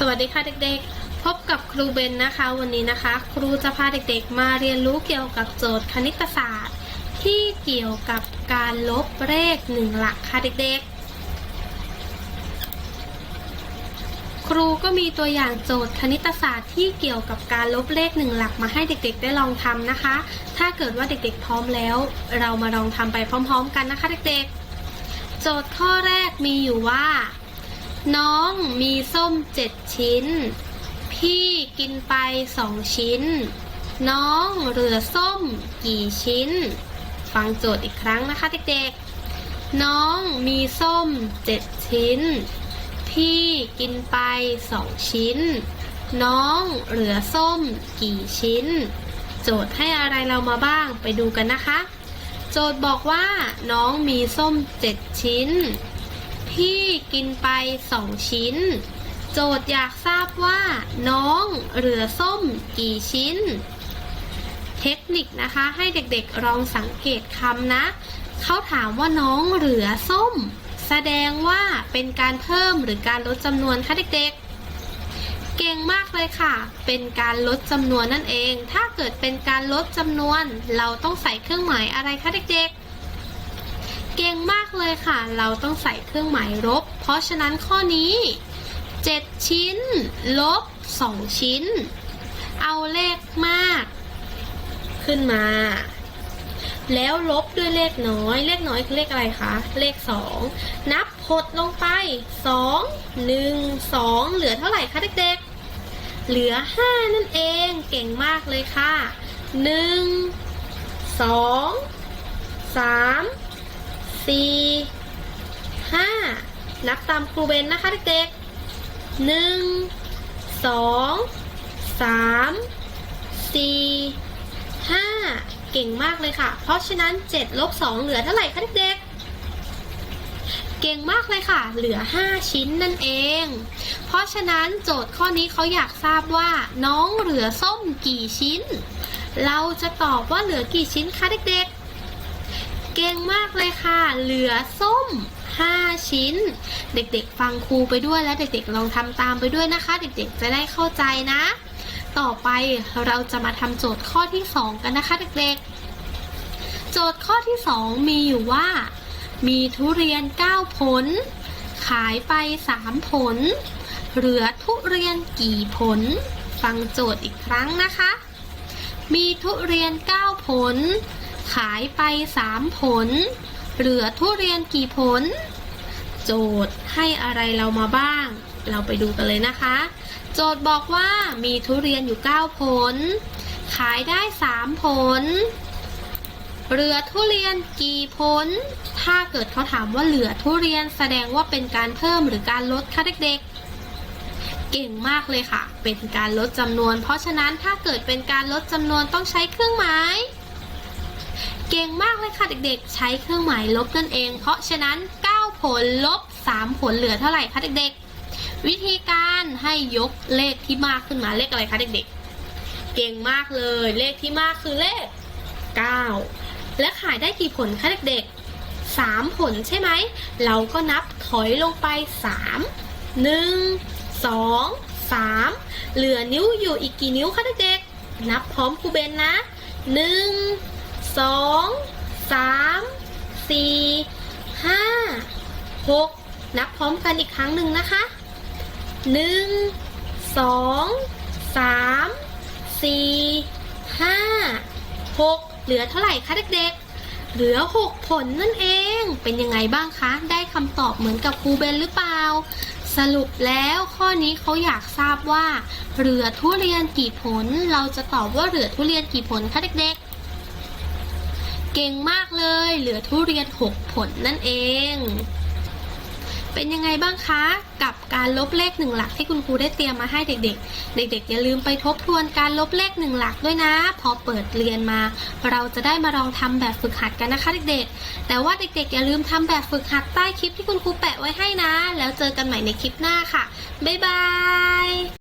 สวัสดีค่ะเด็กๆ พบกับครูเบนนะคะ วันนี้นะคะ ครูจะพาเด็กๆ มาเรียนรู้เกี่ยวกับโจทย์คณิตศาสตร์ ที่เกี่ยวกับการลบเลขหนึ่งหลักค่ะเด็กๆ ครูก็มีตัวอย่างโจทย์คณิตศาสตร์ที่เกี่ยวกับการลบเลขหนึ่งหลักมาให้เด็กๆ ได้ลองทำนะคะ ถ้าเกิดว่าเด็กๆ พร้อมแล้ว เรามาลองทำไปพร้อม ๆ กันนะคะเด็กๆ โจทย์ข้อแรกมีอยู่ว่า น้องมีส้มเจ็ดชิ้น พี่กินไปสองชิ้น น้องเหลือส้มกี่ชิ้น ฟังโจทย์อีกครั้งนะคะเด็กๆ น้องมีส้มเจ็ดชิ้น พี่กินไปสองชิ้น น้องเหลือส้มกี่ชิ้น โจทย์ให้อะไรเรามาบ้างไปดูกันนะคะ โจทย์บอกว่า น้องมีส้มเจ็ดชิ้น พี่กินไปสองชิ้น โจทย์อยากทราบว่า น้องเหลือส้มกี่ชิ้น เทคนิคนะคะให้เด็กๆลองสังเกตคำนะ เขาถามว่าน้องเหลือส้ม แสดงว่าเป็นการเพิ่มหรือการลดจำนวนคะเด็กๆเก่งมากเลยค่ะ เป็นการลดจำนวนนั่นเอง ถ้าเกิดเป็นการลดจำนวน เราต้องใส่เครื่องหมายอะไรคะเด็กๆ เก่งมากเลยค่ะ เราต้องใส่เครื่องหมายลบ เพราะฉะนั้นข้อนี้ 7 ชิ้น ลบ 2 ชิ้น เอาเลขมาก ขึ้นมา แล้วลบด้วยเลขน้อย เลขน้อยคือเลขอะไรคะ เลข 2 นับหดลงไป 2 1 2 เหลือเท่าไหร่คะเด็กๆ เหลือ 5 นั่นเอง เก่งมากเลยค่ะ 1 2 3 สี่ห้านับตามครูเบนนะคะเด็กๆหนึ่งสองสามสี่ห้าเก่งมากเลยค่ะ เพราะฉะนั้น7ลบ2เหลือเท่าไหร่คะเด็กๆ เก่งมากเลยค่ะ เหลือ5ชิ้นนั่นเอง เพราะฉะนั้นโจทย์ข้อนี้เขาอยากทราบว่า น้องเหลือส้มกี่ชิ้น เราจะตอบว่าเหลือกี่ชิ้นคะเด็กๆ เก่งมากเลยค่ะ เหลือส้ม 5 ชิ้น เด็กๆ ฟังครูไปด้วยและเด็กๆ ลองทำตามไปด้วยนะคะ เด็กๆ จะได้เข้าใจนะ ต่อไปเราจะมาทำโจทย์ข้อที่ 2 กันนะคะ เด็กๆ โจทย์ข้อที่ 2 มีอยู่ว่า มีทุเรียน 9 ผล ขายไป 3 ผล เหลือทุเรียนกี่ผล ฟังโจทย์อีกครั้งนะคะ มีทุเรียน 9 ผล ขายไป3ผล เหลือทุเรียนกี่ผล โจทย์ให้อะไรเรามาบ้าง เราไปดูกันเลยนะคะ โจทย์บอกว่ามีทุเรียนอยู่ 9 ผล ขายได้ 3 ผล เหลือทุเรียนกี่ผล ถ้าเกิดเขาถามว่าเหลือทุเรียนแสดงว่าเป็นการเพิ่มหรือการลดคะเด็กๆเก่งมากเลยค่ะ เป็นการลดจำนวน เพราะฉะนั้นถ้าเกิดเป็นการลดจำนวนต้องใช้เครื่องหมาย เก่งมากเลยค่ะเด็กๆ ใช้เครื่องหมายลบนั่นเอง เพราะฉะนั้น 9 ผลลบ 3 ผลเหลือเท่าไหร่คะเด็กๆ วิธีการให้ยกเลขที่มากขึ้นมาเลขอะไรคะเด็กๆ เก่งมากเลยเลขที่มากคือเลข 9 และขายได้กี่ผลคะเด็กๆ3 ผลใช่ไหม เราก็นับถอยลงไป 3 1 2 3 เหลือนิ้วอยู่อีกกี่นิ้วคะเด็กๆ นับพร้อมครูเบนนะ 1 สองสามสี่ห้าหกนับพร้อมกันอีกครั้งหนึ่งนะคะหนึ่งสองสามสี่ห้าหกเหลือเท่าไหร่คะเด็กๆ เหลือหกผลนั่นเอง เป็นยังไงบ้างคะ ได้คำตอบเหมือนกับครูเบนหรือเปล่า สรุปแล้วข้อนี้เขาอยากทราบว่า เหลือทุเรียนกี่ผล เราจะตอบว่าเหลือทุเรียนกี่ผลคะเด็กๆ เก่งมากเลย เหลือทุเรียน 6 ผลนั่นเอง เป็นยังไงบ้างคะ กับการลบเลขหนึ่งหลักที่คุณครูได้เตรียมมาให้เด็กๆ เด็ก ๆ อย่าลืมไปทบทวนการลบเลขหนึ่งหลักด้วยนะ พอเปิดเรียนมา เราจะได้มาลองทำแบบฝึกหัดกันนะคะเด็กๆ แต่ว่าเด็กๆ อย่าลืมทำแบบฝึกหัดใต้คลิปที่คุณครูแปะไว้ให้นะ แล้วเจอกันใหม่ในคลิปหน้าค่ะ บ๊ายบาย